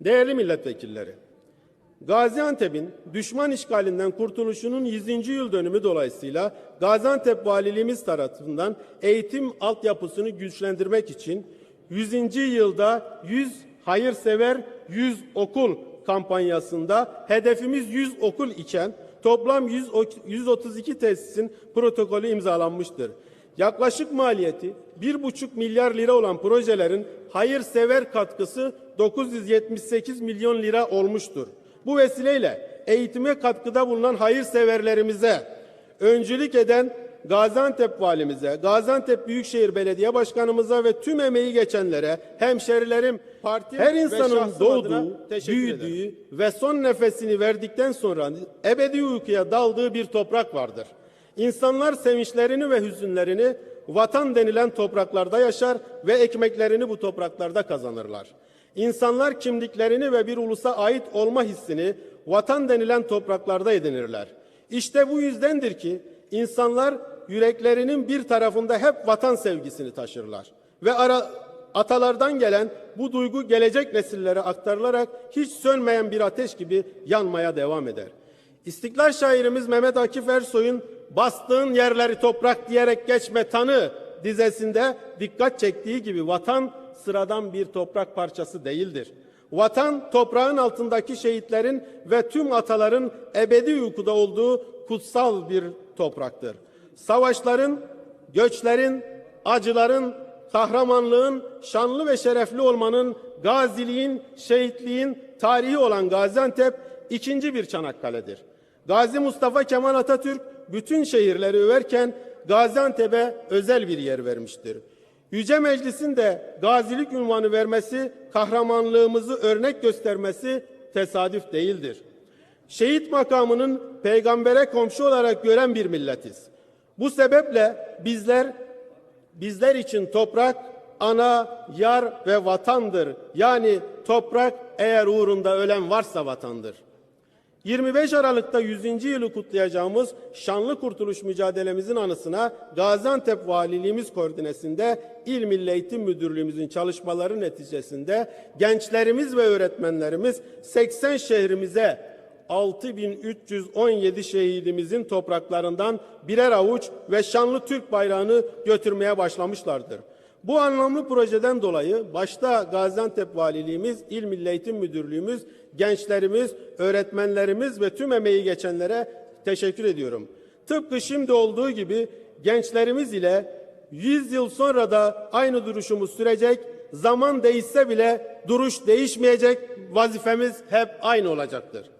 Değerli milletvekilleri, Gaziantep'in düşman işgalinden kurtuluşunun 100. yıl dönümü dolayısıyla Gaziantep Valiliğimiz tarafından eğitim altyapısını güçlendirmek için 100. yılda 100 hayırsever 100 okul kampanyasında hedefimiz 100 okul iken toplam 100, ok- 132 tesisin protokolü imzalanmıştır. Yaklaşık maliyeti 1,5 milyar lira olan projelerin hayırsever katkısı 978 milyon lira olmuştur. Bu vesileyle eğitime katkıda bulunan hayırseverlerimize, öncülük eden Gaziantep valimize, Gaziantep Büyükşehir Belediye Başkanımıza ve tüm emeği geçenlere, hemşerilerim, parti her insanın doğduğu, büyüdüğü ve son nefesini verdikten sonra ebedi uykuya daldığı bir toprak vardır. İnsanlar sevinçlerini ve hüzünlerini vatan denilen topraklarda yaşar ve ekmeklerini bu topraklarda kazanırlar. İnsanlar kimliklerini ve bir ulusa ait olma hissini vatan denilen topraklarda edinirler. İşte bu yüzdendir ki insanlar yüreklerinin bir tarafında hep vatan sevgisini taşırlar. Ve ara, atalardan gelen bu duygu gelecek nesillere aktarılarak hiç sönmeyen bir ateş gibi yanmaya devam eder. İstiklal şairimiz Mehmet Akif Ersoy'un bastığın yerleri toprak diyerek geçme tanı dizesinde dikkat çektiği gibi vatan sıradan bir toprak parçası değildir. Vatan toprağın altındaki şehitlerin ve tüm ataların ebedi uykuda olduğu kutsal bir topraktır. Savaşların, göçlerin, acıların, kahramanlığın, şanlı ve şerefli olmanın, gaziliğin, şehitliğin tarihi olan Gaziantep ikinci bir Çanakkale'dir. Gazi Mustafa Kemal Atatürk bütün şehirleri överken Gaziantep'e özel bir yer vermiştir. Yüce Meclis'in de gazilik unvanı vermesi, kahramanlığımızı örnek göstermesi tesadüf değildir. Şehit makamının peygambere komşu olarak gören bir milletiz. Bu sebeple bizler bizler için toprak ana, yar ve vatandır. Yani toprak eğer uğrunda ölen varsa vatandır. 25 Aralık'ta 100. yılı kutlayacağımız şanlı kurtuluş mücadelemizin anısına Gaziantep Valiliğimiz koordinesinde İl Milli Eğitim Müdürlüğümüzün çalışmaları neticesinde gençlerimiz ve öğretmenlerimiz 80 şehrimize 6317 şehidimizin topraklarından birer avuç ve şanlı Türk bayrağını götürmeye başlamışlardır. Bu anlamlı projeden dolayı başta Gaziantep Valiliğimiz, İl Milli Eğitim Müdürlüğümüz, gençlerimiz, öğretmenlerimiz ve tüm emeği geçenlere teşekkür ediyorum. Tıpkı şimdi olduğu gibi gençlerimiz ile 100 yıl sonra da aynı duruşumuz sürecek, zaman değişse bile duruş değişmeyecek, vazifemiz hep aynı olacaktır.